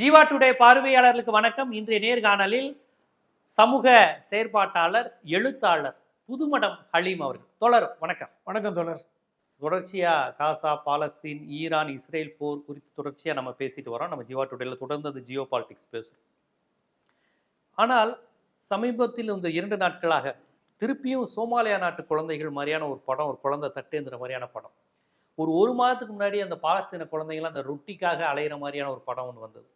Jeeva today பார்வையாளர்களுக்கு வணக்கம். இன்றைய நேர்காணலில் சமூக செயற்பாட்டாளர் எழுத்தாளர் புதுமடம் ஹலீம் அவர்கள். தொடர் வணக்கம். வணக்கம் தோழர். தொடர்ச்சியா காசா பாலஸ்தீன் ஈரான் இஸ்ரேல் போர் குறித்து தொடர்ச்சியா நம்ம பேசிட்டு வரோம். நம்ம ஜீவா டுடேல தொடர்ந்து அந்த ஜியோ பாலிடிக்ஸ் பேசுறோம். ஆனால் சமீபத்தில் இந்த இரண்டு நாட்களாக திருப்பியும் சோமாலியா நாட்டு குழந்தைகள் மாதிரியான ஒரு படம் ஒரு குழந்தை தட்டுங்கிற மாதிரியான படம். ஒரு ஒரு மாதத்துக்கு முன்னாடி அந்த பாலஸ்தீன குழந்தைங்களாம் அந்த ரொட்டிக்காக அலையிற மாதிரியான ஒரு படம் ஒன்று வந்தது.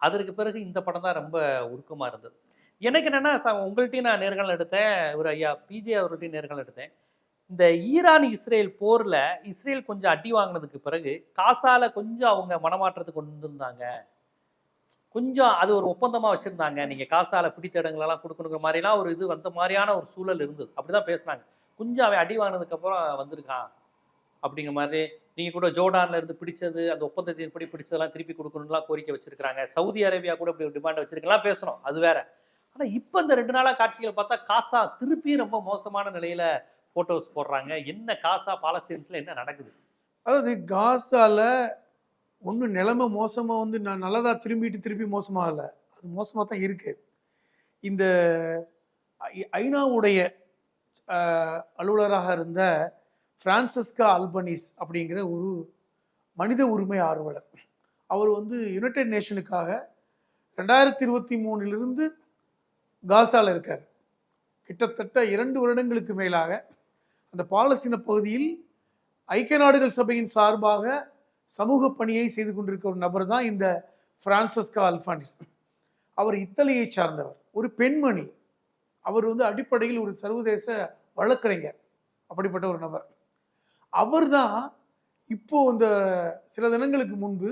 அதற்கு பிறகு இந்த படம் தான் ரொம்ப உருக்கமாக இருந்தது. எனக்கு என்னென்னா உங்கள்கிட்டையும் உங்கள்ட்டையும் நான் நேர்காணல் எடுத்தேன். ஒரு ஐயா பிஜே அவர்கிட்டையும் நேர்காணல் எடுத்தேன். இந்த ஈரான் இஸ்ரேல் போரில் இஸ்ரேல் கொஞ்சம் அடி வாங்கினதுக்கு பிறகு காசால கொஞ்சம் அவங்க மனமாற்றத்துக்கு கொண்டு வந்திருந்தாங்க. கொஞ்சம் அது ஒரு ஒப்பந்தமாக வச்சுருந்தாங்க. நீங்கள் காசால பிடித்த இடங்களெல்லாம் கொடுக்கணுங்கிற மாதிரிலாம் ஒரு இது வந்த மாதிரியான ஒரு சூழல் இருந்தது. அப்படிதான் பேசுனாங்க. கொஞ்சம் அவன் அடி வாங்கினதுக்கப்புறம் வந்திருக்கான். அப்படிங்கிற மாதிரி நீங்க கூட ஜோர்டான்ல இருந்து பிடிச்சது அந்த ஒப்பந்தத்தின்படி பிடிச்சதெல்லாம் திருப்பி கொடுக்கணும்லாம் கோரிக்கை வச்சிருக்காங்க சவுதி அரேபியா கூட இப்படி டிமாண்ட் வச்சிருக்கலாம் பேசணும் அது வேற ஆனா இப்ப இந்த ரெண்டு நாளா காட்சிகளை பார்த்தா காசா திருப்பி ரொம்ப மோசமான நிலையில போட்டோஸ் போடுறாங்க என்ன காசா பாலஸ்தீன்ஸ்ல என்ன நடக்குது அதாவது காசால ஒன்றும் நிலைமை மோசமாக வந்து நான் நல்லதாக திரும்பிட்டு திருப்பி இல்லை அது மோசமாக தான் இருக்கு இந்த ஐ- ஐநாவுடைய அலுவலராக இருந்த பிரான்சிஸ்கா அல்பனீஸ் அப்படிங்கிற ஒரு மனித உரிமை ஆர்வலர். அவர் வந்து யுனைடெட் நேஷனுக்காக ரெண்டாயிரத்தி இருபத்தி மூணிலிருந்து காசாவில் இருக்கார். கிட்டத்தட்ட இரண்டு வருடங்களுக்கு மேலாக அந்த பாலஸ்தீன பகுதியில் ஐக்கிய நாடுகள் சபையின் சார்பாக சமூக பணியை செய்து கொண்டிருக்க ஒரு நபர் தான் இந்த பிரான்சஸ்கா அல்பானிஸ். அவர் இத்தாலியை சார்ந்தவர். ஒரு பெண்மணி. அவர் வந்து அடிப்படையில் ஒரு சர்வதேச வழக்கறிஞர். அப்படிப்பட்ட ஒரு நபர். அவர் தான் இப்போது இந்த சில தினங்களுக்கு முன்பு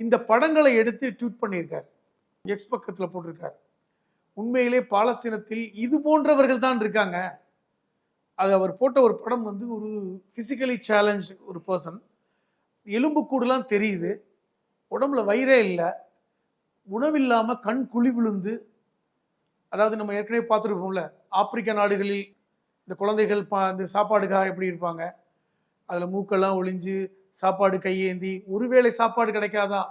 இந்த படங்களை எடுத்து ட்வீட் பண்ணியிருக்கார். எக்ஸ் பக்கத்தில் போட்டிருக்கார். உண்மையிலே பாலஸ்தீனத்தில் இது போன்றவர்கள் தான் இருக்காங்க. அது அவர் போட்ட ஒரு படம் வந்து ஒரு ஃபிசிக்கலி சேலஞ்ச் ஒரு பர்சன் எலும்புக்கூடுலாம் தெரியுது. உடம்புல வயிறே இல்லை. உணவில்லாமல் கண் குழி விழுந்து அதாவது நம்ம ஏற்கனவே பார்த்துருப்போம்ல ஆப்பிரிக்க நாடுகளில் இந்த குழந்தைகள் பா இந்த சாப்பாடுக்காக எப்படி இருப்பாங்க? அதில் மூக்கெல்லாம் ஒளிஞ்சு சாப்பாடு கையேந்தி ஒருவேளை சாப்பாடு கிடைக்காதா?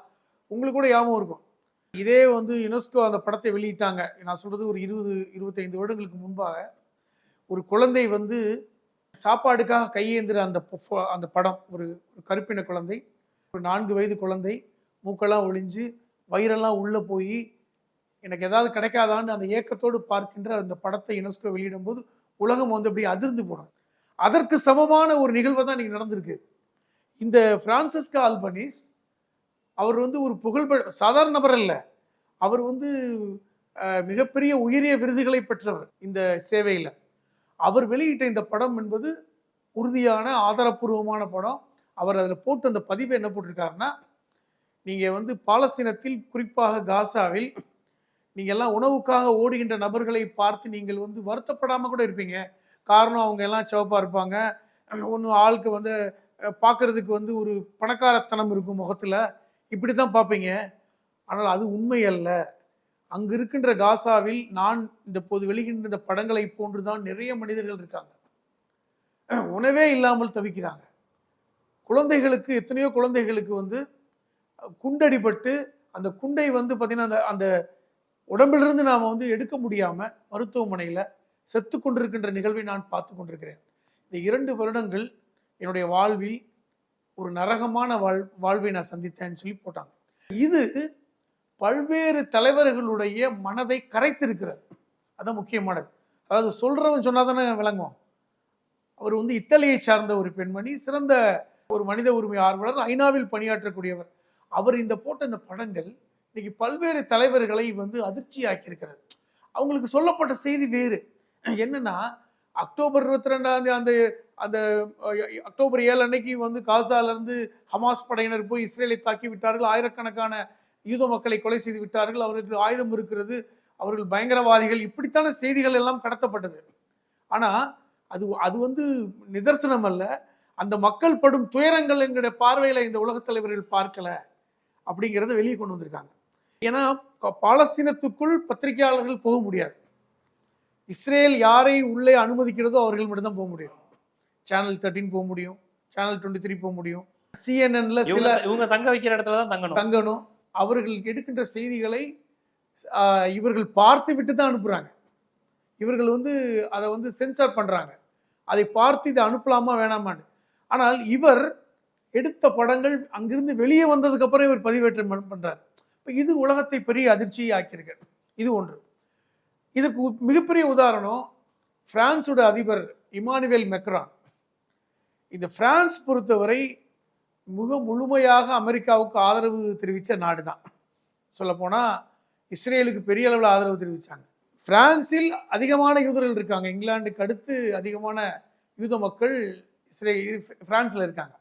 உங்களுக்கு கூட ஞாபகம் இருக்கும். இதே வந்து யுனெஸ்கோ அந்த படத்தை வெளியிட்டாங்க. நான் சொல்கிறது ஒரு இருபது இருபத்தைந்து வருடங்களுக்கு முன்பாக. ஒரு குழந்தை வந்து சாப்பாடுக்காக கையேந்திர அந்த அந்த படம் ஒரு ஒரு கருப்பின குழந்தை ஒரு நான்கு வயது குழந்தை மூக்கெல்லாம் ஒளிஞ்சு வயிறெல்லாம் உள்ளே போய் எனக்கு ஏதாவது கிடைக்காதான்னு அந்த ஏக்கத்தோடு பார்க்கின்ற அந்த படத்தை யுனெஸ்கோ வெளியிடும்போது உலகம் வந்து அப்படியே அதிர்ந்து போனது. அதற்கு சமமான ஒரு நிகழ்வு தான் இன்னைக்கு நடந்திருக்கு. இந்த பிரான்சிஸ்கா ஆல்பனீஸ் அவர் வந்து ஒரு புகழ்பெ சாதாரண நபர் அல்ல. அவர் வந்து மிகப்பெரிய உயரிய விருதுகளை பெற்றவர் இந்த சேவையில். அவர் வெளியிட்ட இந்த படம் என்பது உறுதியான ஆதாரப்பூர்வமான படம். அவர் அதில் போட்டு அந்த பதிவு என்ன போட்டிருக்காருன்னா நீங்கள் வந்து பாலஸ்தீனத்தில் குறிப்பாக காசாவில் நீங்கள் எல்லாம் உணவுக்காக ஓடுகின்ற நபர்களை பார்த்து நீங்கள் வந்து வருத்தப்படாமல் கூட இருப்பீங்க. காரணம் அவங்க எல்லாம் சிவப்பாக இருப்பாங்க. ஒன்று ஆளுக்கு வந்து பார்க்குறதுக்கு வந்து ஒரு பணக்காரத்தனம் இருக்கும் முகத்தில். இப்படி தான் பார்ப்பீங்க. ஆனால் அது உண்மை அல்ல. அங்கு இருக்கின்ற காசாவில் நான் இந்த போது வெளிகின்ற இந்த படங்களை போன்றுதான் நிறைய மனிதர்கள் இருக்காங்க. உணவே இல்லாமல் தவிக்கிறாங்க. குழந்தைகளுக்கு எத்தனையோ குழந்தைகளுக்கு வந்து குண்டடிபட்டு அந்த குண்டை வந்து பார்த்தீங்கன்னா அந்த அந்த உடம்பிலிருந்து நாம் வந்து எடுக்க முடியாமல் மருத்துவமனையில் செத்து கொண்டிருக்கின்ற நிகழ்வை நான் பார்த்து கொண்டிருக்கிறேன். இந்த இரண்டு வருடங்கள் என்னுடைய வாழ்வில் ஒரு நரகமான வாழ் வாழ்வை நான் சந்தித்தேன்னு சொல்லி போட்டாங்க. இது பல்வேறு தலைவர்களுடைய மனதை கரைத்திருக்கிறது. அதான் முக்கியமானது. அதாவது சொல்கிறவன் சொன்னால் தானே விளங்குவோம் அவர் வந்து இத்தாலியை சார்ந்த ஒரு பெண்மணி சிறந்த ஒரு மனித உரிமை ஆர்வலர் ஐநாவில் பணியாற்றக்கூடியவர். அவர் இந்த போட்ட இந்த படங்கள் இன்னைக்கு பல்வேறு தலைவர்களை வந்து அதிர்ச்சியாக்கியிருக்கிறது. அவங்களுக்கு சொல்லப்பட்ட செய்தி வேறு. என்னன்னா அக்டோபர் இருபத்தி ரெண்டாம் தேதி அந்த அந்த அக்டோபர் ஏழு அன்னைக்கு வந்து காசால இருந்து ஹமாஸ் படையினர் போய் இஸ்ரேலை தாக்கி விட்டார்கள். ஆயிரக்கணக்கான யூத மக்களை கொலை செய்து விட்டார்கள். அவர்களுக்கு ஆயுதம் இருக்கிறது. அவர்கள் பயங்கரவாதிகள். இப்படித்தான செய்திகள் எல்லாம் கடத்தப்பட்டது. ஆனால் அது அது வந்து நிதர்சனம் அல்ல. அந்த மக்கள் படும் துயரங்கள் எங்களுடைய பார்வையில் இந்த உலகத் தலைவர்கள் பார்க்கல அப்படிங்கிறத வெளியே கொண்டு வந்திருக்காங்க. ஏன்னா பாலஸ்தீனத்துக்குள் பத்திரிகையாளர்கள் போக முடியாது. இஸ்ரேல் யாரை உள்ளே அனுமதிக்கிறதோ அவர்கள் மட்டும்தான் போக முடியும். சேனல் தேர்ட்டின் போக முடியும். சேனல் டுவெண்ட்டி த்ரீ போக முடியும். சிஎன்என்ல சில இவங்க தங்க வைக்கிற இடத்துல தான் தங்கணும். தங்கணும். அவர்கள் எடுக்கின்ற செய்திகளை இவர்கள் பார்த்து விட்டு தான் அனுப்புறாங்க. இவர்கள் வந்து அதை வந்து சென்சார் பண்றாங்க. அதை பார்த்து இதை அனுப்பலாமா வேணாமான்னு. ஆனால் இவர் எடுத்த படங்கள் அங்கிருந்து வெளியே வந்ததுக்கு அப்புறம் இவர் பதிவேற்றம் பண்- பண்றார். இப்ப இது உலகத்தை பெரிய அதிர்ச்சியை ஆக்கியிருக்கு. இது ஒன்று. இதுக்கு மிகப்பெரிய உதாரணம் பிரான்ஸோட அதிபர் இமானுவேல் மெக்ரான். இந்த பிரான்ஸ் பொறுத்தவரை மிக முழுமையாக அமெரிக்காவுக்கு ஆதரவு தெரிவித்த நாடு தான் சொல்லப்போனால் இஸ்ரேலுக்கு பெரிய அளவில் ஆதரவு தெரிவித்தாங்க பிரான்சில் அதிகமான யூதர்கள் இருக்காங்க. இங்கிலாந்துக்கு அடுத்து அதிகமான யூத மக்கள் இஸ்ரே பிரான்ஸில் இருக்காங்க.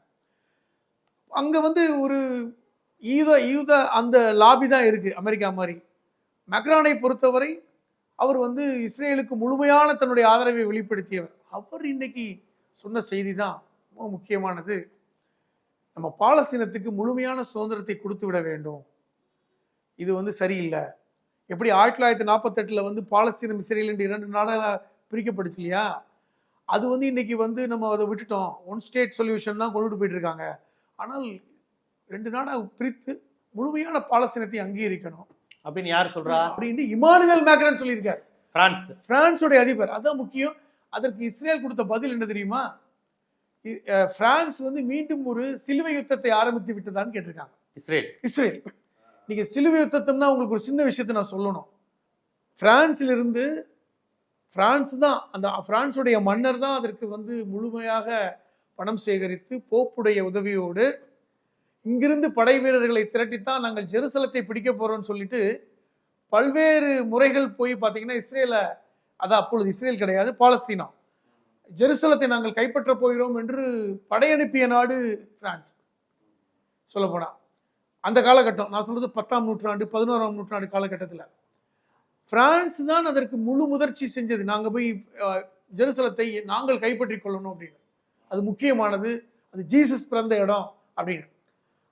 அங்கே வந்து ஒரு யூத யூத அந்த லாபி தான் இருக்குது அமெரிக்கா மாதிரி. மெக்ரானை பொறுத்தவரை அவர் வந்து இஸ்ரேலுக்கு முழுமையான தன்னுடைய ஆதரவை வெளிப்படுத்தியவர். அவர் இன்னைக்கு சொன்ன செய்தி தான் ரொம்ப முக்கியமானது. நம்ம பாலஸ்தீனத்துக்கு முழுமையான சுதந்திரத்தை கொடுத்து விட வேண்டும். இது வந்து சரியில்லை. எப்படி ஆயிரத்தி தொள்ளாயிரத்தி நாற்பத்தெட்டில் வந்து பாலஸ்தீனம் இஸ்ரேல் என்று இரண்டு நாடாக பிரிக்கப்பட்டுச்சு இல்லையா? அது வந்து இன்னைக்கு வந்து நம்ம அதை விட்டுட்டோம். ஒன் ஸ்டேட் சொல்யூஷன் தான் கொண்டுட்டு போயிட்டு இருக்காங்க. ஆனால் ரெண்டு நாடாக பிரித்து முழுமையான பாலஸ்தீனத்தை அங்கீகரிக்கணும். அப்படின்னு யார் சொல்றா? அப்படின்னு இமானுவேல் மேக்ரன் சொல்லியிருக்கார். பிரான்ஸ். பிரான்ஸோடைய அதிபர். அதான் முக்கியம். அதற்கு இஸ்ரேல் கொடுத்த பதில் என்ன தெரியுமா? பிரான்ஸ் வந்து மீண்டும் ஒரு சிலுவை யுத்தத்தை ஆரம்பித்து விட்டதான்னு கேட்டிருக்காங்க. இஸ்ரேல். இஸ்ரேல். நீங்க சிலுவை யுத்தம்னா உங்களுக்கு ஒரு சின்ன விஷயத்தை நான் சொல்லணும். பிரான்ஸ்ல இருந்து பிரான்ஸ் தான் அந்த பிரான்ஸுடைய மன்னர் தான் அதற்கு வந்து முழுமையாக பணம் சேகரித்து போப்புடைய உதவியோடு இங்கிருந்து படை வீரர்களை திரட்டித்தான் நாங்கள் ஜெருசலத்தை பிடிக்க போகிறோம்னு சொல்லிட்டு பல்வேறு முறைகள் போய் பார்த்தீங்கன்னா இஸ்ரேலை அதான் அப்பொழுது இஸ்ரேல் கிடையாது பாலஸ்தீனா. ஜெருசலத்தை நாங்கள் கைப்பற்ற போகிறோம் என்று படையனுப்பிய நாடு பிரான்ஸ். சொல்லப்போனால் அந்த காலகட்டம் நான் சொல்றது பத்தாம் நூற்றாண்டு பதினோராம் நூற்றாண்டு காலகட்டத்தில். பிரான்ஸ் தான் அதற்கு முழு முதற்சி செஞ்சது. நாங்கள் போய் ஜெருசலத்தை நாங்கள் கைப்பற்றிக் கொள்ளணும் அப்படின்னு. அது முக்கியமானது. அது ஜீசஸ் பிறந்த இடம் அப்படின்னு.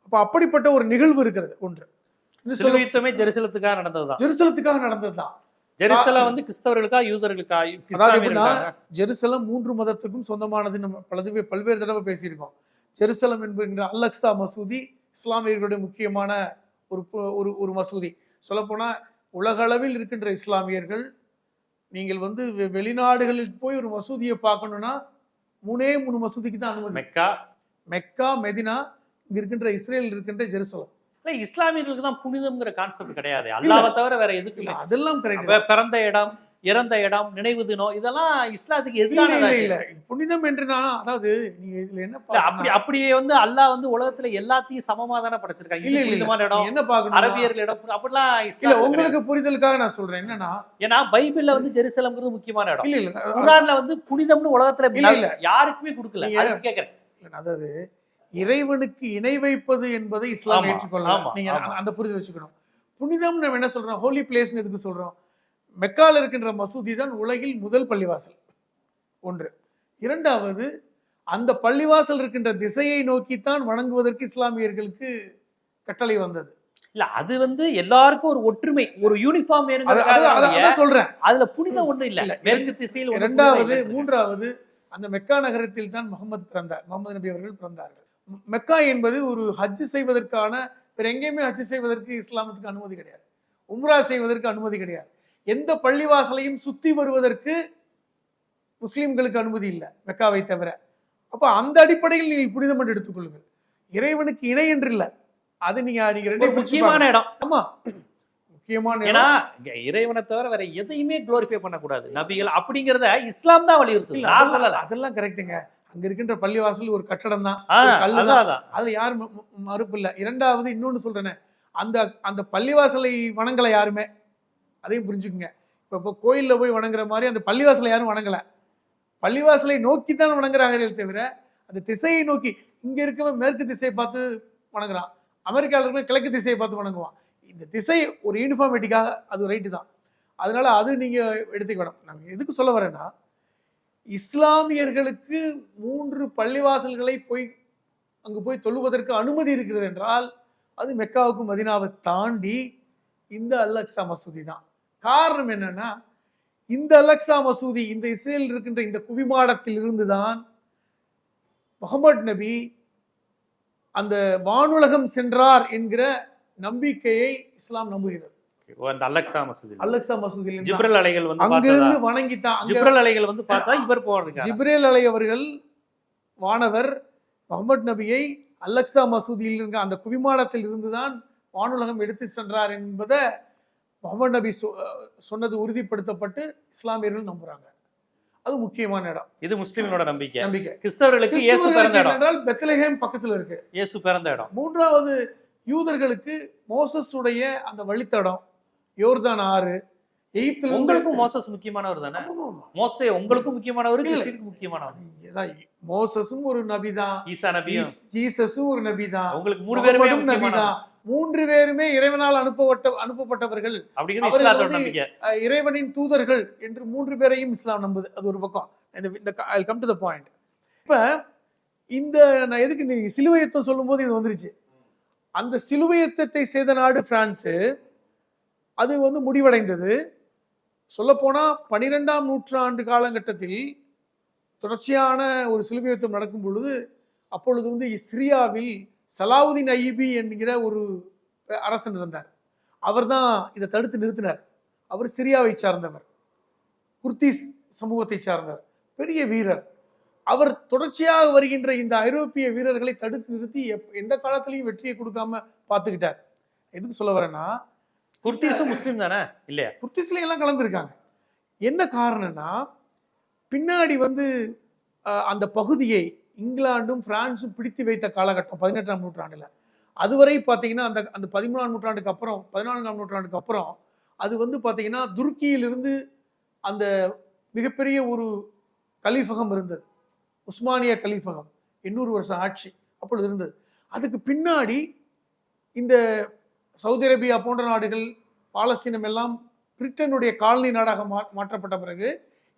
அப்போ அப்படிப்பட்ட ஒரு நிகழ்வு இருக்கிறது ஒன்று. யுத்தமே ஜெருசலத்துக்காக நடந்ததுதான். ஜெருசலத்துக்காக நடந்தது தான் ஜெருசலம் வந்து கிறிஸ்தவர்களுக்கா யூதர்களுக்கா அதாவது ஜெருசலம் மூன்று மதத்துக்கும் சொந்தமானது நம்ம பலதுவே பல்வேறு தடவை பேசியிருக்கோம். ஜெருசலம் என்கின்ற அல்லக்ஸா மசூதி இஸ்லாமியர்களுடைய முக்கியமான ஒரு ஒரு ஒரு மசூதி. சொல்லப்போனா உலக அளவில் இருக்கின்ற இஸ்லாமியர்கள் நீங்கள் வந்து வெளிநாடுகளில் போய் ஒரு மசூதியை பார்க்கணும்னா மூணே மூணு மசூதிக்கு தான் அனுமதி. மெக்கா? மெக்கா மெதினா இங்க இருக்கின்ற இஸ்ரேல் இருக்கின்ற ஜெருசலம். இல்ல இஸ்லாமியர்களுக்கு தான் புனிதம்ங்கிற கான்செப்ட் கிடையாது. அல்லாவை தவிர வேற எதுக்கு இல்ல, அதெல்லாம் கரெக்ட் பிறந்த இடம் இறந்த இடம் நினைவு தினம் இதெல்லாம் இஸ்லாத்துக்கு இல்ல எதிரானதா இல்ல புனிதம் என்று நான் அதாவது நீங்க இதுல என்ன அப்படி அப்படியே வந்து அல்லாஹ் வந்து உலகத்துல எல்லாத்தையும் சமமா தானே படைச்சிருக்காங்க. இல்ல இல்ல நீ இடம் என்ன பார்க்கணும் அரபியர்கள் இடம் அப்படிலாம் இல்ல. உங்களுக்கு புரிதலுக்காக நான் சொல்றேன். என்னன்னா ஏன்னா பைபிள்ல வந்து ஜெருசலம்ங்கிறது முக்கியமான இடம். இல்ல இல்ல. குரான்ல வந்து புனிதம்னு உலகத்துல இல்ல, இல்ல. யாருக்குமே கொடுக்கல. இல்ல, அதாவது இறைவனுக்கு இணை வைப்பது என்பதை இஸ்லாம் ஏற்றுக்கொள்ளலாம் நீங்க. அந்த புரிதல் வச்சுக்கணும். புனிதம் நம்ம என்ன சொல்றோம்? ஹோலி பிளேஸ்னு எதுக்கு சொல்றோம்? மெக்கால இருக்கின்ற மசூதி தான் உலகில் முதல் பள்ளிவாசல். ஒன்று. இரண்டாவது அந்த பள்ளிவாசல் இருக்கின்ற திசையை நோக்கித்தான் வணங்குவதற்கு இஸ்லாமியர்களுக்கு கட்டளை வந்தது. இல்ல அது வந்து எல்லாருக்கும் ஒரு ஒற்றுமை ஒரு யூனிஃபார்ம் அதான் சொல்றேன். அதுல புனிதம் ஒண்ணு இல்ல. மேற்கு திசையில் இரண்டாவது. மூன்றாவது அந்த மெக்கா நகரத்தில் தான் முகமது பிறந்தார் முகமது நபி அவர்கள் பிறந்தார்கள். மெக்கா என்பது ஒரு ஹஜ் செய்வதற்கான வேற எங்கேயுமே ஹஜ் செய்வதற்கு இஸ்லாமத்துக்கு அனுமதி கிடையாது. உம்ரா செய்வதற்கு அனுமதி கிடையாது. எந்த பள்ளிவாசலையும் சுத்தி வருவதற்கு முஸ்லிம்களுக்கு அனுமதி இல்லை மெக்காவை தவிர. அப்ப அந்த அடிப்படையில் நீங்கள் புனிதம் என்று எடுத்துக்கொள்ளுங்கள். இறைவனுக்கு இணை என்று இல்லை. அது நீங்க நீங்க முக்கியமான இடம். ஆமா. முக்கியமான இடம். ஏன்னா இறைவனை தவிர வேற எதையுமே குளோரிஃபை பண்ணக்கூடாது. நபிகள் அப்படிங்கறத இஸ்லாம் தான் சொல்லல. அதெல்லாம் கரெக்டுங்க அங்க இருக்கின்ற பள்ளிவாசல் ஒரு கட்டடம் தான். அதுல யாரும் மறுப்பு இல்ல. இரண்டாவது இன்னொன்னு சொல்றேனே அந்த அந்த பள்ளிவாசலை வணங்கல யாருமே? அதையும் புரிஞ்சுக்குங்க. இப்ப இப்போ கோயில்ல போய் வணங்குற மாதிரி அந்த பள்ளிவாசலை யாரும் வணங்கல. பள்ளிவாசலை நோக்கி தான் வணங்குறாங்களே தவிர அந்த திசையை நோக்கி இங்க இருக்கவன் மேற்கு திசையை பார்த்து வணங்குறான். அமெரிக்காவில் இருக்கிற கிழக்கு திசையை பார்த்து வணங்குவான். இந்த திசை ஒரு யூனிஃபார்மிட்டிக்காக அது ரைட்டு தான். அதனால அது நீங்க எடுத்துக்கணும். நான் எதுக்கு சொல்ல வரேன்னா இஸ்லாமியர்களுக்கு மூன்று பள்ளிவாசல்களை போய் அங்கு போய் தொழுவதற்கு அனுமதி இருக்கிறது என்றால் அது மெக்காவுக்கும் மதினாவை தாண்டி இந்த அல்லக்ஸா மசூதி தான். காரணம் என்னன்னா இந்த அலக்ஸா மசூதி இந்த இஸ்ரேல் இருக்கின்ற இந்த குவிமாடத்தில் இருந்துதான் முகமது நபி அந்த வானுலகம் சென்றார் என்கிற நம்பிக்கையை இஸ்லாம் நம்புகிறது. அந்த அலெக்சா மசூதி அலெக்சா மசூதியில் ஜிப்ரல் அலைகள் வந்து அங்கிருந்து வணங்கித்தான் ஜிப்ரல் அலைகள் வந்து பார்த்தா இவர் போறாரு ஜிப்ரேல் அலை அவர்கள் வானவர் முகமது நபியை அலெக்சா மசூதியில் இருக்க அந்த குவிமாடத்தில் இருந்துதான் வானுலகம் எடுத்து சென்றார் என்பதை முகமது நபி சொன்னது உறுதிப்படுத்தப்பட்டு இஸ்லாமியர்கள் நம்புறாங்க. அது முக்கியமான இடம். இது முஸ்லிம்களோட நம்பிக்கை. நம்பிக்கை. கிறிஸ்தவர்களுக்கு இயேசு பிறந்த இடம். என்னென்றால் பெத்லஹேம் பக்கத்துல இருக்கு. இயேசு பிறந்த இடம். மூன்றாவது யூதர்களுக்கு மோசஸ் உடைய அந்த வழித்தடம். யோர்தான் ஆறு எகிப்திலிருந்து உங்களுக்கும் மோசஸ் முக்கியமானவர் தானே. மோசே உங்களுக்கும் முக்கியமானவர் முக்கியமானவர். மோசஸும் ஒரு நபிதான். ஈசா நபியும். ஈஸ்- ஜீசஸும் ஒரு நபிதான். உங்களுக்கு மூணு பேருமே முக்கியமானவர். நபிதான். மூன்று பேருமே இறைவனால் அனுப்பப்பட்ட அனுப்பப்பட்டவர்கள். இறைவனின் தூதர்கள் என்று மூன்று பேரையும் இஸ்லாம் நம்புது. அது ஒரு பக்கம். இந்த இந்த கம் டு த பாயிண்ட் இப்ப இந்த நான் எதுக்கு இந்த சிலுவையத்தம் சொல்லும்போது இது வந்துருச்சு. அந்த சிலுவையத்தத்தை செய்த நாடு பிரான்ஸு அது வந்து முடிவடைந்தது. சொல்லப்போனால் பனிரெண்டாம் நூற்றாண்டு காலகட்டத்தில் தொடர்ச்சியான ஒரு சிலுவையத்தம் நடக்கும் பொழுது அப்பொழுது வந்து சிரியாவில் சலாவுதீன் ஐபி என்கிற ஒரு அரசன் இருந்தார். அவர்தான் இதை தடுத்து நிறுத்தினார். அவர் சிரியாவை சார்ந்தவர். குர்தீஸ் சமூகத்தை சார்ந்தவர். பெரிய வீரர். அவர் தொடர்ச்சியாக வருகின்ற இந்த ஐரோப்பிய வீரர்களை தடுத்து நிறுத்தி எப்- எந்த காலத்திலையும் வெற்றியை கொடுக்காம பார்த்துக்கிட்டார். எதுக்கு சொல்ல வரேன்னா குர்தீஸும் முஸ்லீம் தானே? இல்லையா? குர்திஸ்ல எல்லாம் கலந்துருக்காங்க. என்ன காரணம்னா பின்னாடி வந்து அந்த பகுதியை இங்கிலாந்தும் பிரான்ஸும் பிடித்து வைத்த காலகட்டம் பதினெட்டாம் நூற்றாண்டுல. அதுவரை பார்த்தீங்கன்னா அந்த அந்த பதிமூணாம் நூற்றாண்டுக்கு அப்புறம் பதினான்காம் நூற்றாண்டுக்கு அப்புறம் அது வந்து பார்த்தீங்கன்னா துருக்கியிலிருந்து அந்த மிகப்பெரிய ஒரு கலீஃபகம் இருந்தது. உஸ்மானிய கலீஃபகம். எண்ணூறு வருஷம் ஆட்சி அப்பொழுது இருந்தது. அதுக்கு பின்னாடி இந்த சவுதி அரேபியா போன்ற நாடுகள் பாலஸ்தீனம் எல்லாம் பிரிட்டனுடைய காலனி நாடாக மா மாற்றப்பட்ட பிறகு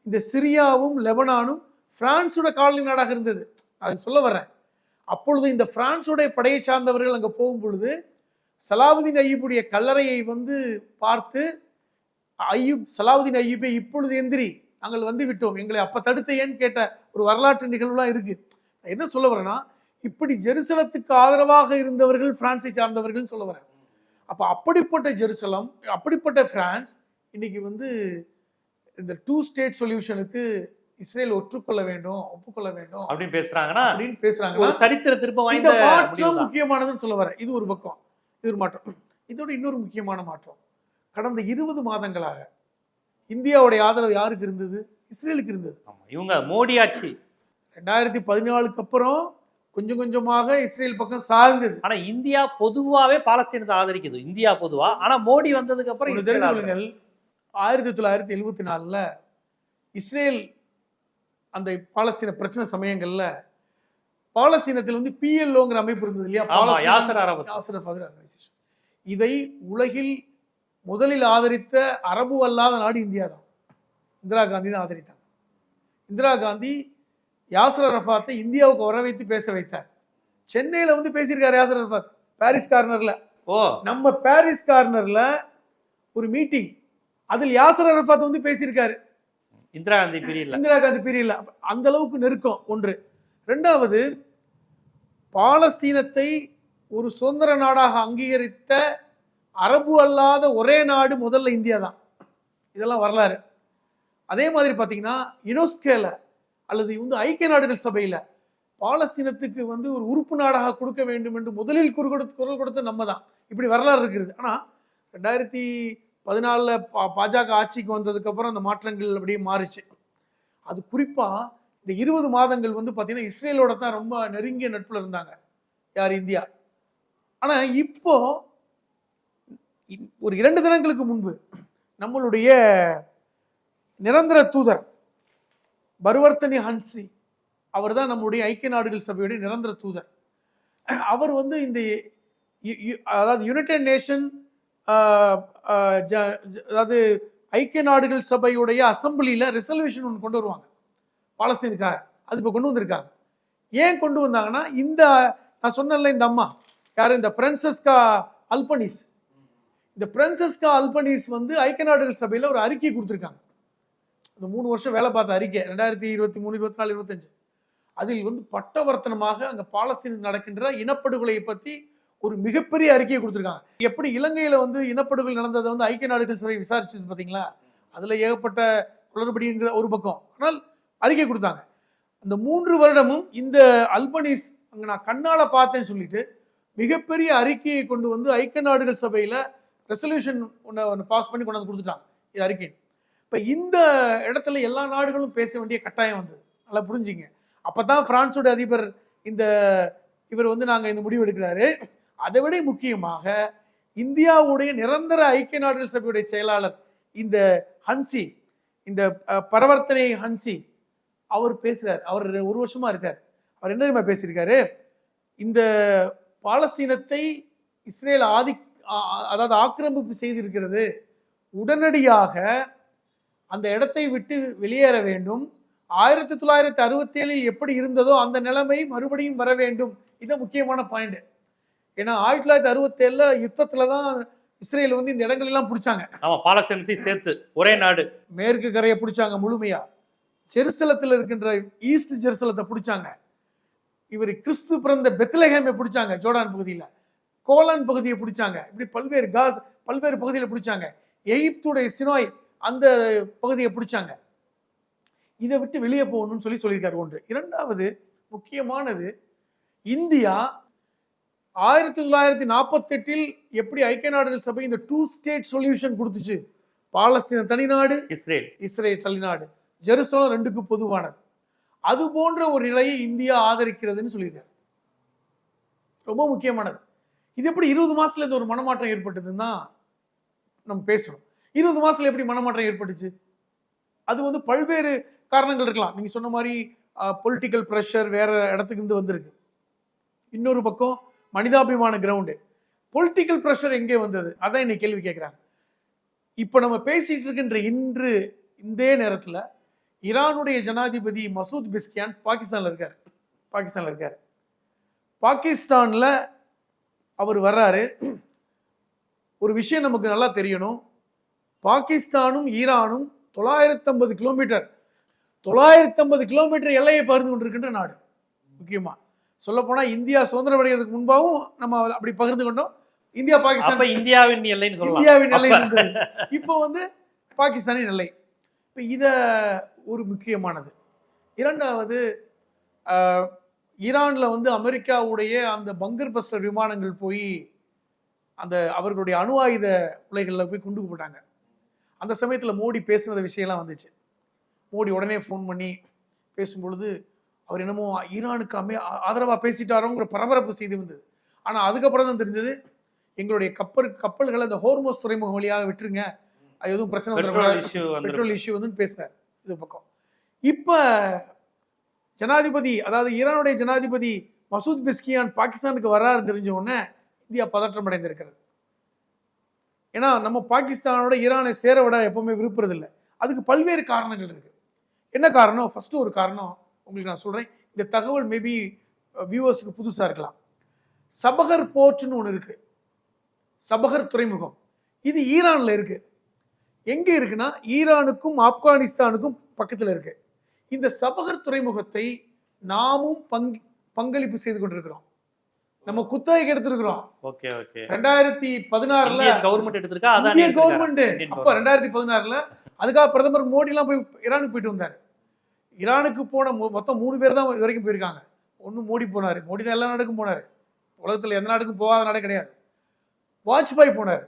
இந்த சிரியாவும் லெபனானும் பிரான்ஸோட காலனி நாடாக இருந்தது. அது சொல்ல வரேன் அப்பொழுது இந்த பிரான்ஸுடைய படையை சார்ந்தவர்கள் அங்கே போகும் பொழுது சலாவுதீன் ஐயூபுடைய கல்லறையை வந்து பார்த்து ஐயூப் சலாவுதீன் ஐயூபே இப்பொழுது எந்திரி நாங்கள் வந்து விட்டோம். எங்களை அப்போ தடுத்த ஏன்னு கேட்ட ஒரு வரலாற்று நிகழ்வுலாம் இருக்குது நான் என்ன சொல்ல வரேன்னா இப்படி ஜெருசலத்துக்கு ஆதரவாக இருந்தவர்கள் பிரான்ஸை சார்ந்தவர்கள் சொல்ல வரேன் அப்ப அப்படிப்பட்ட ஜெருசலம் அப்படிப்பட்ட பிரான்ஸ் இன்னைக்கு வந்து இந்த டூ ஸ்டேட் சொல்யூஷனுக்கு இஸ்ரேல் ஒற்றுக்கொள்ள வேண்டும் ஒப்புக்கொள்ள வேண்டும் அப்படின்னு பேசுறாங்கன்னா அப்படின்னு பேசுறாங்கன்னா ஒரு சரித்திர திருப்ப இந்த மாற்றம். முக்கியமானதுன்னு சொல்ல வரேன். இது ஒரு பக்கம். இது ஒரு மாற்றம். இதோட இன்னொரு முக்கியமான மாற்றம். கடந்த இருபது மாதங்களாக இந்தியாவுடைய ஆதரவு யாருக்கு இருந்தது? இஸ்ரேலுக்கு இருந்தது. ஆமா, இவங்க மோடி ஆட்சி. ரெண்டாயிரத்தி பதினாலுக்கு அப்புறம் கொஞ்சம் கொஞ்சமாக இஸ்ரேல் பக்கம் சார்ந்தது. ஆனா இந்தியா பொதுவாவே பாலஸ்தீனத்தை ஆதரிக்குது. இந்தியா பொதுவா. ஆனா மோடி வந்ததுக்கு அப்புறம் ஆயிரத்தி தொள்ளாயிரத்தி எழுவத்தி நாலுல இஸ்ரேல் அந்த பாலஸ்தீன பிரச்சனை சமயங்கள்ல பாலஸ்தீனத்தில் வந்து பிஎல்ஓங்கிற அமைப்பு இருந்தது இல்லையா? இதை உலகில் முதலில் ஆதரித்த அரபு அல்லாத நாடு இந்தியா தான் இந்திரா காந்தி தான் ஆதரித்தாங்க. இந்திரா காந்தி யாசர் அரஃபாத்தை இந்தியாவுக்கு வர வைத்து பேச வைத்தார். சென்னையில வந்து பேசியிருக்காரு யாசர் அரஃபாத் பாரிஸ் கார்னர்ல. ஓ. நம்ம பாரிஸ் கார்னர்ல ஒரு மீட்டிங். அதில் யாசர் அரஃபாத் வந்து பேசியிருக்காரு. இந்திரா காந்தி பீரியட்ல இந்திரா காந்தி பீரியட்ல அந்த அளவுக்கு நெருக்கம் ஒன்று. ரெண்டாவது பாலஸ்தீனத்தை ஒரு சுதந்திர நாடாக அங்கீகரித்த அரபு அல்லாத ஒரே நாடு முதல்ல இந்தியா தான் இதெல்லாம் வரலாறு. அதே மாதிரி பார்த்தீங்கன்னா யுனெஸ்கோல அல்லது வந்து ஐக்கிய நாடுகள் சபையில பாலஸ்தீனத்துக்கு வந்து ஒரு உறுப்பு நாடாக கொடுக்க வேண்டும் என்று முதலில் குரல் கொடுத்து குரல் கொடுத்த நம்ம தான் இப்படி வரலாறு இருக்கிறது. ஆனால் ரெண்டாயிரத்தி பதினாலில் பா பாஜக ஆட்சிக்கு வந்ததுக்கப்புறம் அந்த மாற்றங்கள் அப்படியே மாறிச்சு. அது குறிப்பாக இந்த இருபது மாதங்கள் வந்து பார்த்தீங்கன்னா இஸ்ரேலோட தான் ரொம்ப நெருங்கிய நட்பில் இருந்தாங்க. யார்? இந்தியா. ஆனால் இப்போ ஒரு இரண்டு தினங்களுக்கு முன்பு நம்மளுடைய நிரந்தர தூதர் பர்வர்த்தனி ஹன்சி. அவர் தான் நம்முடைய ஐக்கிய நாடுகள் சபையுடைய நிரந்தர தூதர். அவர் வந்து இந்த அதாவது யுனைடெட் நேஷன் அதாவது ஐக்கிய நாடுகள் சபையுடைய அசம்பிளியில் ரிசர்வேஷன் ஒன்று கொண்டு வருவாங்க. பாலஸ்தீனுக்காக. அது இப்போ கொண்டு வந்திருக்காங்க. ஏன் கொண்டு வந்தாங்கன்னா இந்த நான் சொன்னேன்ல இந்த அம்மா. யார்? இந்த பிரின்சஸ்கா அல்பனீஸ். இந்த பிரின்சஸ்கா அல்பனீஸ் வந்து ஐக்கிய நாடுகள் சபையில் ஒரு அறிக்கை கொடுத்துருக்காங்க. அந்த மூணு வருஷம் வேலை பார்த்த அறிக்கை ரெண்டாயிரத்தி இருபத்தி மூணு இருபத்தி நாலு இருபத்தஞ்சு. அதில் வந்து பட்டவர்த்தனமாக அங்கே பாலஸ்தீனில் நடக்கின்ற இனப்படுகொலையை பற்றி ஒரு மிகப்பெரிய அறிக்கையை கொடுத்துருக்காங்க. எப்படி இலங்கையில் வந்து இனப்படுகொலை நடந்ததை வந்து ஐக்கிய நாடுகள் சபை விசாரிச்சது பார்த்தீங்களா அதில் ஏகப்பட்ட குளறுபடிங்கிற ஒரு பக்கம். ஆனால் அறிக்கை கொடுத்தாங்க. அந்த மூன்று வருடமும் இந்த அல்பனீஸ் அங்கே நான் கண்ணால் பார்த்தேன்னு சொல்லிட்டு மிகப்பெரிய அறிக்கையை கொண்டு வந்து ஐக்கிய நாடுகள் சபையில் ரெசல்யூஷன் ஒன்று ஒன்று பாஸ் பண்ணி கொண்டாந்து கொடுத்துட்டாங்க. இது அறிக்கை இப்போ இந்த இடத்துல எல்லா நாடுகளும் பேச வேண்டிய கட்டாயம் வந்தது. நல்லா புரிஞ்சுங்க. அப்போ தான் பிரான்ஸோட அதிபர் இந்த இவர் வந்து நாங்கள் இந்த முடிவு எடுக்கிறாரு. அதை விட முக்கியமாக இந்தியாவுடைய நிரந்தர ஐக்கிய நாடுகள் சபையுடைய செயலாளர் இந்த ஹன்சி இந்த பரவர்த்தனை ஹன்சி அவர் பேசுகிறார் அவர் ஒரு வருஷமா இருக்கார். அவர் என்ன தெரியுமா பேசியிருக்காரு? இந்த பாலஸ்தீனத்தை இஸ்ரேல் ஆதி அதாவது ஆக்கிரமிப்பு செய்திருக்கிறது. உடனடியாக அந்த இடத்தை விட்டு வெளியேற வேண்டும். ஆயிரத்தி தொள்ளாயிரத்தி அறுபத்தி ஏழில் எப்படி இருந்ததோ அந்த நிலைமை மறுபடியும் வர வேண்டும். இது முக்கியமான பாயிண்ட் ஏன்னா ஆயிரத்தி தொள்ளாயிரத்தி அறுபத்தி ஏழுல யுத்தத்துல தான் இஸ்ரேல் வந்து இந்த இடங்கள் எல்லாம் பிடிச்சாங்க. ஆமா பாலஸ்தீனத்தையும் சேர்த்து ஒரே நாடு. மேற்கு கரையை பிடிச்சாங்க முழுமையா. ஜெருசலத்தில் இருக்கின்ற ஈஸ்ட் ஜெருசலத்தை பிடிச்சாங்க. இவர் கிறிஸ்து பிறந்த பெத்லஹேமை பிடிச்சாங்க ஜோர்டான் பகுதியில. கோலான் பகுதியை பிடிச்சாங்க. இப்படி பல்வேறு காஸ் பல்வேறு பகுதியில் பிடிச்சாங்க. எகிப்துடைய சினாய் அந்த பகுதியை பிடிச்சாங்க. இதை விட்டு வெளியே போகணும்னு சொல்லி சொல்லியிருக்காரு ஒன்று. இரண்டாவது முக்கியமானது இந்தியா ஆயிரத்தி தொள்ளாயிரத்தி நாற்பத்தெட்டில் எப்படி ஐக்கிய நாடுகள் சபை இந்த டூ ஸ்டேட் சொல்யூஷன் கொடுத்துச்சு? பாலஸ்தீன தனிநாடு இஸ்ரேல். இஸ்ரேல் தனிநாடு. ஜெருசலம் ரெண்டுக்கு பொதுவானது. அது போன்ற ஒரு நிலையை இந்தியா ஆதரிக்கிறதுன்னு சொல்லியிருக்காரு. ரொம்ப முக்கியமானது. இது எப்படி இருபது மாசத்துல இந்த ஒரு மனமாற்றம் ஏற்பட்டதுன்னு தான் நம்ம பேசணும். இருபது மாசத்துல எப்படி மனமாற்றம் ஏற்பட்டுச்சு? அது வந்து பல்வேறு காரணங்கள் இருக்கலாம். நீங்க சொன்ன மாதிரி பொலிட்டிக்கல் ப்ரெஷர் வேற இடத்துக்கு இருந்து வந்திருக்கு. இன்னொரு பக்கம் மனிதாபிமான கிரவுண்டு பொலிட்டிக்கல் ப்ரெஷர் எங்கே வந்தது? அதான் இன்னைக்கு கேள்வி கேட்குறாங்க. இப்போ நம்ம பேசிட்டு இருக்கின்ற இன்று இந்த நேரத்தில் ஈரானுடைய ஜனாதிபதி மசூத் பிஸ்கியான் பாகிஸ்தானில் இருக்கார். பாகிஸ்தானில் இருக்கார். பாகிஸ்தானில் அவர் வர்றாரு. ஒரு விஷயம் நமக்கு நல்லா தெரியணும். பாகிஸ்தானும் ஈரானும் தொள்ளாயிரத்தி ஐம்பது கிலோமீட்டர் தொள்ளாயிரத்தி ஐம்பது கிலோமீட்டர் எல்லையை பகிர்ந்து கொண்டிருக்கின்ற நாடு முக்கியமா. சொல்ல போனா இந்தியா சுதந்திரம் அடைகிறதுக்கு முன்பாகவும் நம்ம அப்படி பகிர்ந்து கொண்டோம். இந்தியா பாகிஸ்தான். இந்தியாவின் எல்லைன்னு சொல்லலாம். இந்தியாவின் எல்லை இருந்தது இப்போ வந்து பாகிஸ்தானின் எல்லை. இப்போ இத ஒரு முக்கியமானது. இரண்டாவது ஈரான்ல வந்து அமெரிக்காவுடைய அந்த பங்கர் பஸ்டர் விமானங்கள் போய் அந்த அவர்களுடைய அணு ஆயுத உலைகளில் போய் குண்டு போட்டாங்க அந்த சமயத்துல மோடி பேசுனத விஷயம்லாம் வந்துச்சு. மோடி உடனே ஃபோன் பண்ணி பேசும்பொழுது அவர் என்னமோ ஈரானுக்கு அமே ஆதரவா பேசிட்டாரோங்கிற பரபரப்பு செய்தி வந்தது. ஆனா அதுக்கப்புறம் தான் தெரிஞ்சது எங்களுடைய கப்பல் கப்பல்களை அந்த ஹோர்மோஸ் துறைமுகம் வழியாக விட்டுருங்க. அது எதுவும் பிரச்சனை பெட்ரோல் இஷ்யூ வந்து பேசினார் இது பக்கம். இப்ப ஜனாதிபதி அதாவது ஈரானுடைய ஜனாதிபதி மசூத் பிஸ்கியான் பாகிஸ்தானுக்கு வராரு தெரிஞ்ச உடனே இந்தியா பதற்றம் அடைந்திருக்கிறது. ஏன்னா நம்ம பாகிஸ்தானோட ஈரானை சேர விட எப்பவுமே விருப்புறதில்லை. அதுக்கு பல்வேறு காரணங்கள் இருக்குது என்ன காரணம்? ஃபஸ்ட்டு ஒரு காரணம் உங்களுக்கு நான் சொல்கிறேன் இந்த தகவல் மேபி வியூவர்ஸுக்கு புதுசாக இருக்கலாம். சபகர் போர்ட்னு ஒன்று இருக்குது சபகர் துறைமுகம். இது ஈரானில் இருக்குது எங்கே இருக்குன்னா ஈரானுக்கும் ஆப்கானிஸ்தானுக்கும் பக்கத்தில் இருக்குது இந்த சபகர் துறைமுகத்தை நாமும் பங் பங்களிப்பு செய்து கொண்டிருக்கிறோம். நம்ம குத்தகைக்கு எடுத்திருக்கிறோம். Okay okay. ரெண்டாயிரத்தி பதினாறுல கவர்மெண்ட் எடுத்திருக்கா? இந்திய கவர்மெண்ட் அப்ப. ரெண்டாயிரத்தி பதினாறுல அதுக்காக பிரதமர் மோடி எல்லாம் போய் ஈரானுக்கு போயிட்டு வந்தாரு. ஈரானுக்கு போன மொத்தம் மூணு பேர் தான் இது வரைக்கும் போயிருக்காங்க. ஒண்ணு மோடி போனாரு. மோடி தான் எல்லா நாடுக்கும் போனாரு. உலகத்துல எந்த நாடுக்கும் போகாத நாடே கிடையாது. வாஜ்பாய் போனார்.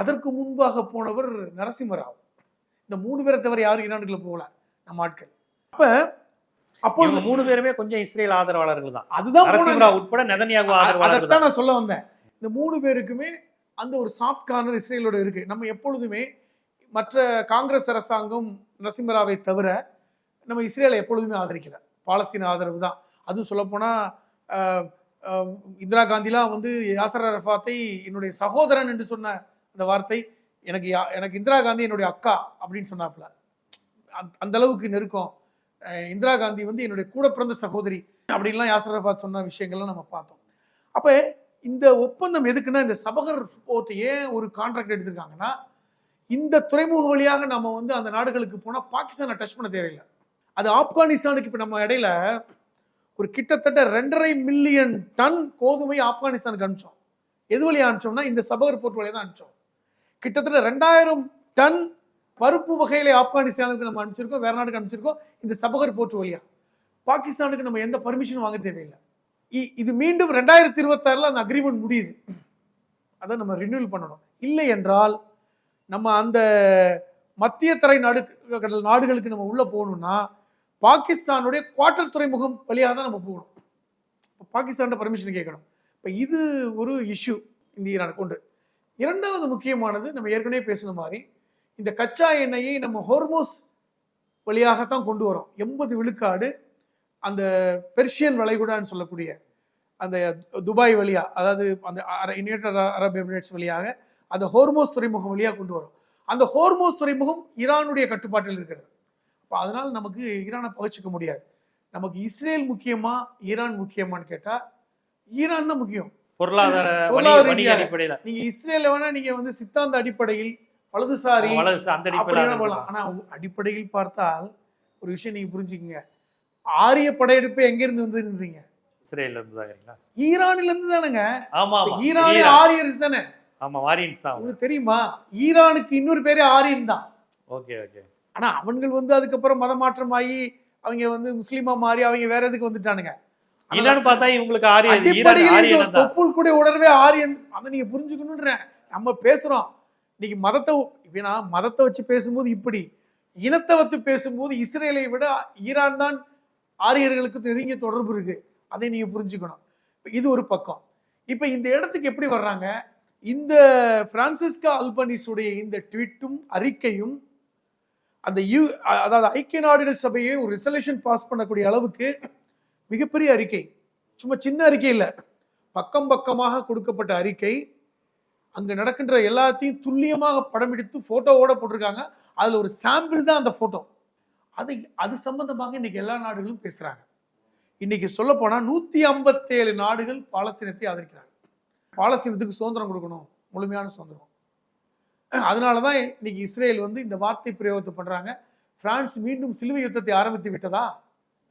அதற்கு முன்பாக போனவர் நரசிம்மராவ். இந்த மூணு பேரை தவிர யாரும் ஈரானுக்குள்ள போகல. நம்ம ஆட்கள். அப்ப இவங்க மூணு பேருமே கொஞ்சம் இஸ்ரேல் ஆதரவாளர்கள் தான் அதுதான் உட்பட நெதன்யாகு ஆதரவாளர்கள் தான் நான் சொல்ல வந்தேன். இந்த மூணு பேருக்குமே அந்த ஒரு சாஃப்ட் கார்னர் இஸ்ரேலோட இருக்கு. நம்ம எப்பொழுதுமே மற்ற காங்கிரஸ் அரசாங்கம் நரசிம்மராவை தவிர நம்ம இஸ்ரேலை எப்பொழுதுமே ஆதரிக்கல. பாலஸ்தீன ஆதரவு தான். அதுவும் சொல்லப்போனா ஆஹ், ஆஹ், இந்திரா காந்திலாம் வந்து யாசர் அரஃபாத்தை என்னுடைய சகோதரன் என்று சொன்ன அந்த வார்த்தை எனக்கு எனக்கு இந்திரா காந்தி என்னுடைய அக்கா அப்படின்னு சொன்னாப்புல அந்த- அளவுக்கு நெருக்கம். இந்திரா காந்தி வந்து என்னுடைய கூட பிறந்த சகோதரி அப்படின்லாம் யாசர் அரபாத் சொன்ன விஷயங்கள்லாம் நம்ம பார்த்தோம். அப்போ இந்த ஒப்பந்தம் எதுக்குன்னா இந்த சபகர் போர்ட் ஏன் ஒரு கான்ட்ராக்ட் எடுத்திருக்காங்கன்னா இந்த துறைமுக வழியாக நம்ம வந்து அந்த நாடுகளுக்கு போனால் பாகிஸ்தானை டச் பண்ண தேவையில்லை. அது ஆப்கானிஸ்தானுக்கு இப்போ நம்ம இடையில ஒரு கிட்டத்தட்ட ரெண்டரை மில்லியன் டன் கோதுமை ஆப்கானிஸ்தானுக்கு அனுப்பிச்சோம். எது வழியாக அனுப்பிச்சோம்னா இந்த சபகர் போர்ட் வழியாக தான் அனுப்பிச்சோம். கிட்டத்தட்ட ரெண்டாயிரம் டன் பருப்பு வகைகளை ஆப்கானிஸ்தானுக்கு நம்ம அனுப்பிச்சிருக்கோம் வேற நாட்டுக்கு அனுப்பிச்சிருக்கோம். இந்த சபகர் போர்ட் வழியா. பாகிஸ்தானுக்கு நம்ம எந்த பர்மிஷனும் வாங்க தேவையில்லை. இ- இது மீண்டும் ரெண்டாயிரத்தி இருபத்தாறுல அந்த அக்ரிமெண்ட் முடியுது. அதை நம்ம ரினியூவல் பண்ணணும். இல்லை என்றால் நம்ம அந்த மத்திய தரை நாடு கடல் நாடுகளுக்கு நம்ம உள்ள போகணும்னா பாகிஸ்தானுடைய குவார்டர் துறைமுகம் வழியாக தான் நம்ம போகணும். இப்போ பாகிஸ்தான்கிட்ட பர்மிஷன் கேட்கணும். இப்போ இது ஒரு இஷ்யூ இந்த ஈரானுக்கு ஒன்று. இரண்டாவது முக்கியமானது நம்ம ஏற்கனவே பேசின மாதிரி இந்த கச்சா எண்ணெயை நம்ம ஹோர்மோஸ் வழியாகத்தான் கொண்டு வரோம். எண்பது விழுக்காடு அந்த பெர்ஷியன் வளைகுடான்னு சொல்லக்கூடிய அந்த துபாய் வழியா அதாவது அந்த யுனைடெட் அரப் எமிரேட்ஸ் வழியாக அந்த ஹோர்மோஸ் துறைமுகம் வழியாக கொண்டு வரும். அந்த ஹோர்மோஸ் துறைமுகம் ஈரானுடைய கட்டுப்பாட்டில் இருக்கிறது. அப்போ அதனால நமக்கு ஈரானை பகிச்சிக்க முடியாது. நமக்கு இஸ்ரேல் முக்கியமா ஈரான் முக்கியமான்னு கேட்டா ஈரான் தான் முக்கியம். பொருளாதார பொருளாதார நீங்க இஸ்ரேல வேணா நீங்க வந்து சித்தாந்த அடிப்படையில் வலதுசாரி போகலாம் ஆனா அடிப்படையில் பார்த்தால் ஒரு விஷயம் நீங்க புரிஞ்சுக்கங்க. ஆரிய படையெடுப்பு எங்க இருந்து வந்துன்றீங்க இஸ்ரேல்ல இருந்து தாங்கறீங்களா ஈரானில இருந்து தானேங்க ஆமா. ஈரானே ஈரான். ஆரியர்ஸ் தானே. ஆமா வாரியன்ஸ் தான் உங்களுக்கு தெரியுமா? ஈரானுக்கு இன்னொரு பேரே ஆரியன் தான். Okay okay. ஆனா அவங்கள் வந்து அதுக்கப்புறம் மதமாற்றமாகி அவங்க வந்து முஸ்லீமா மாறி அவங்க வேற எதுக்கு வந்துட்டானுங்க? என்னன்னு பார்த்தா இவங்களுக்கு ஆரியன் ஈரான் அடிப்படையில் தொப்புள் கூட உணர்வே ஆரியன். அதை நீங்க புரிஞ்சுக்கணுன்றேன். நம்ம பேசுறோம். இன்னைக்கு மதத்தை ஏன்னா மதத்தை வச்சு பேசும்போது இப்படி இனத்தை வச்சு பேசும்போது இஸ்ரேலை விட ஈரான் தான் ஆரியர்களுக்கு நெருங்கிய தொடர்பு இருக்கு. அதை நீங்க புரிஞ்சுக்கணும். இது ஒரு பக்கம். இப்ப இந்த இடத்துக்கு எப்படி வர்றாங்க? இந்த பிரான்சிஸ்கா அல்பனிஸுடைய இந்த ட்வீட்டும் அறிக்கையும் அந்த யூ அதாவது ஐக்கிய நாடுகள் சபையை ஒரு ரிசல்யூஷன் பாஸ் பண்ணக்கூடிய அளவுக்கு மிகப்பெரிய அறிக்கை. சும்மா சின்ன அறிக்கை இல்லை. பக்கம் பக்கமாக கொடுக்கப்பட்ட அறிக்கை. அங்கே நடக்கின்ற எல்லாத்தையும் துல்லியமாக படம் எடுத்து ஃபோட்டோவோட போட்டிருக்காங்க. அதில் ஒரு சாம்பிள் தான் அந்த ஃபோட்டோ அது அது சம்பந்தமாக இன்னைக்கு எல்லா நாடுகளும் பேசுகிறாங்க இன்னைக்கு சொல்லப்போனால் நூற்றி ஐம்பத்தேழு நாடுகள் பாலஸ்தீனத்தை ஆதரிக்கிறாங்க. பாலஸ்தீனத்துக்கு சுதந்திரம் கொடுக்கணும். முழுமையான சுதந்திரம். அதனால தான் இன்னைக்கு இஸ்ரேல் வந்து இந்த வார்த்தை பிரயோகத்தை பண்ணுறாங்க பிரான்ஸ் மீண்டும் சிலுவை யுத்தத்தை ஆரம்பித்து விட்டதா?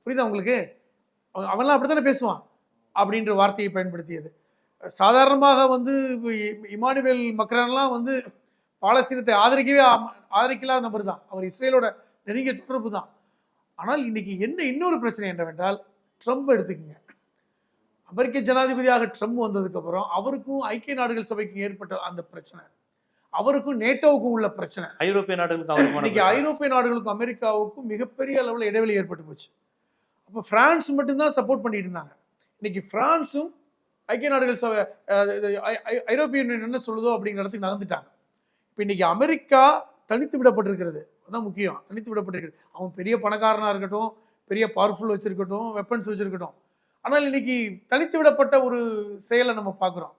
புரியுதா உங்களுக்கு? அவன் அவன்லாம் அப்படித்தானே பேசுவான். அப்படின்ற வார்த்தையை பயன்படுத்தியது. சாதாரணமாக வந்து இப்ப இமானுவேல் மக்ரான்லாம் வந்து பாலஸ்தீனத்தை ஆதரிக்கவே ஆதரிக்கலாத நபர் தான். அவர் இஸ்ரேலோட நெருங்கிய தொடர்பு தான். ஆனால் இன்னைக்கு என்ன இன்னொரு பிரச்சனை என்னவென்றால் ட்ரம்ப் எடுத்துக்கங்க. அமெரிக்க ஜனாதிபதியாக ட்ரம்ப் வந்ததுக்கு அப்புறம் அவருக்கும் ஐக்கிய நாடுகள் சபைக்கும் ஏற்பட்ட அந்த பிரச்சனை அவருக்கும் நேட்டோவுக்கும் உள்ள பிரச்சனை. ஐரோப்பிய நாடுகளுக்கு அவருக்கு இன்னைக்கு ஐரோப்பிய நாடுகளுக்கும் அமெரிக்காவுக்கும் மிகப்பெரிய அளவில் இடைவெளி ஏற்பட்டு போச்சு. அப்போ பிரான்ஸ் மட்டும்தான் சப்போர்ட் பண்ணிட்டு இருந்தாங்க. இன்னைக்கு பிரான்ஸும் ஐக்கிய நாடுகள் சபை இது ஐ- ஐ- ஐரோப்பிய யூனியன் என்ன சொல்லுதோ அப்படிங்கிற இடத்துக்கு நகர்ந்துட்டாங்க. இப்போ இன்னைக்கு அமெரிக்கா தனித்து விடப்பட்டிருக்கிறது. அதான் முக்கியம். தனித்து விடப்பட்டிருக்கிறது. அவன் பெரிய பணக்காரனாக இருக்கட்டும் பெரிய பவர்ஃபுல் வச்சிருக்கட்டும் வெப்பன்ஸ் வச்சிருக்கட்டும். ஆனால் இன்னைக்கு தனித்து விடப்பட்ட ஒரு செயலை நம்ம பார்க்குறோம்.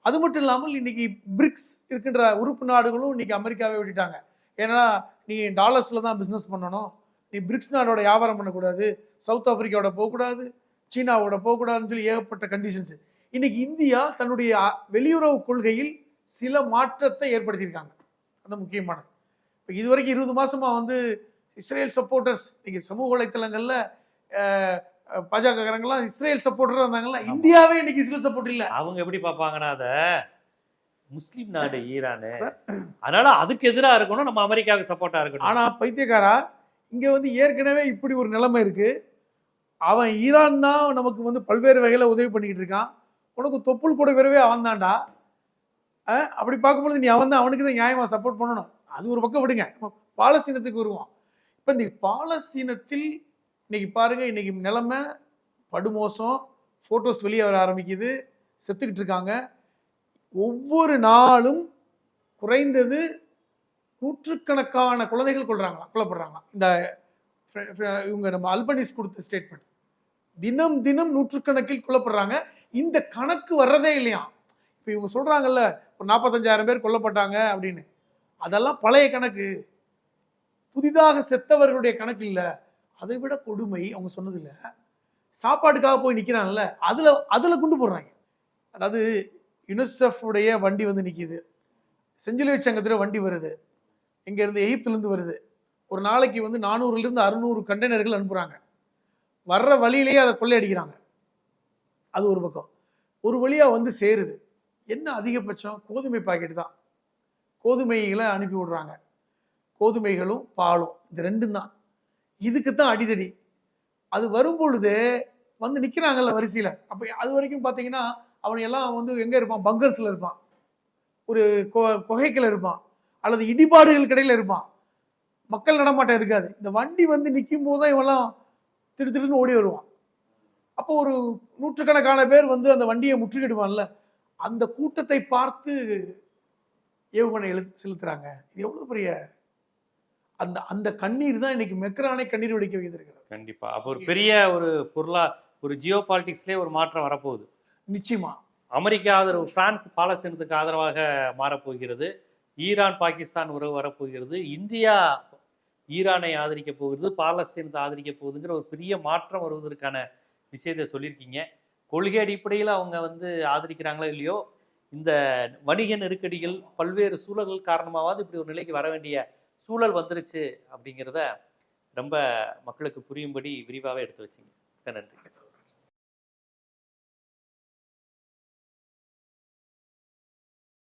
அது மட்டும் இல்லாமல் இன்னைக்கு பிரிக்ஸ் இருக்கின்ற உறுப்பு நாடுகளும் இன்னைக்கு அமெரிக்காவே விட்டுட்டாங்க. ஏன்னா நீ டாலர்ஸில் தான் பிஸ்னஸ் பண்ணணும். நீ பிரிக்ஸ் நாடோட வியாபாரம் பண்ணக்கூடாது. சவுத் ஆஃப்ரிக்காவோட போகக்கூடாது. சீனாவோட போகக்கூடாதுன்னு சொல்லி ஏகப்பட்ட கண்டிஷன்ஸ் இன்னைக்கு இந்தியா தன்னுடைய வெளியுறவு கொள்கையில் சில மாற்றத்தை ஏற்படுத்தியிருக்காங்க. அது முக்கியமானது. இப்போ இதுவரைக்கும் இருபது மாசமா வந்து இஸ்ரேல் சப்போர்ட்டர்ஸ் இன்னைக்கு சமூக வலைத்தளங்கள்ல பாஜகக்காரங்களாம் இஸ்ரேல் சப்போர்ட்டராக இருந்தாங்கல்ல. இந்தியாவே இன்னைக்கு இஸ்ரேல் சப்போர்ட் இல்லை. அவங்க எப்படி பார்ப்பாங்கன்னா அத முஸ்லிம் நாடு ஈரானு. அதனால அதுக்கு எதிரா இருக்கணும் நம்ம அமெரிக்காவுக்கு சப்போர்ட்டா இருக்கணும். ஆனா பைத்தியக்காரா இங்க வந்து ஏற்கனவே இப்படி ஒரு நிலைமை இருக்கு. அவன் ஈரான் தான் நமக்கு வந்து பல்வேறு வகையில உதவி பண்ணிக்கிட்டு இருக்கான். உனக்கு தொப்புள் கூட விரவே அவன் தான்டா அப்படி பார்க்கும்பொழுது நீ அவன் தான் அவனுக்கு தான் நியாயமா சப்போர்ட் பண்ணணும். அது ஒரு பக்கம் விடுங்க. பாலஸ்தீனத்துக்கு வருவோம் இப்போ இந்த பாலஸ்தீனத்தில் இன்னைக்கு பாருங்க இன்னைக்கு நிலைமை படுமோசம் ஃபோட்டோஸ் வெளியே வர ஆரம்பிக்குது செத்துக்கிட்டு இருக்காங்க. ஒவ்வொரு நாளும் குறைந்தது நூற்றுக்கணக்கான குழந்தைகள் கொள்றாங்களா கொல்லப்படுறாங்களாம். இந்த இவங்க நம்ம அல்பனிஸ் கொடுத்த ஸ்டேட்மெண்ட் தினம் தினம் நூற்றுக்கணக்கில் கொல்லப்படுறாங்க. இந்த கணக்கு வர்றதே இல்லையா இப்போ இவங்க சொல்கிறாங்கல்ல ஒரு நாற்பத்தஞ்சாயிரம் பேர் கொல்லப்பட்டாங்க அப்படின்னு. அதெல்லாம் பழைய கணக்கு. புதிதாக செத்தவர்களுடைய கணக்கு இல்லை. அதை விட கொடுமை அவங்க சொன்னதில்லை. சாப்பாட்டுக்காக போய் நிற்கிறாங்கல்ல அதில் அதில் குண்டு போடுறாங்க. அதாவது யுனிசெஃபுடைய வண்டி வந்து நிற்கிது செஞ்சிலுவை சங்கத்துல வண்டி வருது. இங்கேருந்து எகிப்துலேருந்து வருது. ஒரு நாளைக்கு வந்து நானூறுலேருந்து அறுநூறு கண்டெய்னர்கள் அனுப்புகிறாங்க வர்ற வழியிலேயே அதை கொள்ளையடிக்கிறாங்க. அது ஒரு பக்கம். ஒரு வழியாக வந்து சேருது. என்ன அதிகபட்சம்? கோதுமை பாக்கெட் தான். கோதுமைகளை அனுப்பி விடுறாங்க. கோதுமைகளும் பாலும் இது ரெண்டும் தான். இதுக்கு தான் அடிதடி. அது வரும் பொழுது வந்து நிற்கிறாங்கல்ல வரிசையில். அப்போ அது வரைக்கும் பார்த்தீங்கன்னா அவன் எல்லாம் வந்து எங்கே இருப்பான்? பங்கர்ஸில் இருப்பான். ஒரு கொ- குகைக்கில் இருப்பான். அல்லது இடிபாடுகள் கடையில் இருப்பான். மக்கள் நடமாட்டம் இருக்காது. இந்த வண்டி வந்து நிற்கும் போது தான் இவெல்லாம் திடு திடுன்னு ஓடி வருவான். அப்போ ஒரு நூற்றுக்கணக்கான பேர் வந்து அந்த வண்டியை முற்றுகிடுவான்ல அந்த கூட்டத்தை பார்த்து ஏவுகணை எழு செலுத்துறாங்க. இது எவ்வளவு பெரிய அந்த அந்த கண்ணீர் தான் இன்னைக்கு மெக்ரானை கண்ணீர் வெடிக்க வைத்திருக்கிறது. கண்டிப்பா. அப்போ ஒரு பெரிய ஒரு பொருளா ஒரு ஜியோ பாலிட்டிக்ஸ்லேயே ஒரு மாற்றம் வரப்போகுது. நிச்சயமா. அமெரிக்கா ஆதரவு பிரான்ஸ் பாலஸ்தீனத்துக்கு ஆதரவாக மாறப்போகிறது. ஈரான் பாகிஸ்தான் உறவு வரப்போகிறது. இந்தியா ஈரானை ஆதரிக்க போகிறது பாலஸ்தீனத்தை ஆதரிக்க போகுதுங்கிற ஒரு பெரிய மாற்றம் வருவதற்கான விஷயத்தை சொல்லியிருக்கீங்க. கொள்கை அடிப்படையில் அவங்க வந்து ஆதரிக்கிறாங்களோ இல்லையோ? இந்த வணிக நெருக்கடிகள் பல்வேறு சூழல்கள் காரணமாவது இப்படி ஒரு நிலைக்கு வர வேண்டிய சூழல் வந்துருச்சு அப்படிங்கிறத ரொம்ப மக்களுக்கு புரியும்படி விரிவாகவே எடுத்து வச்சிங்க. நன்றி.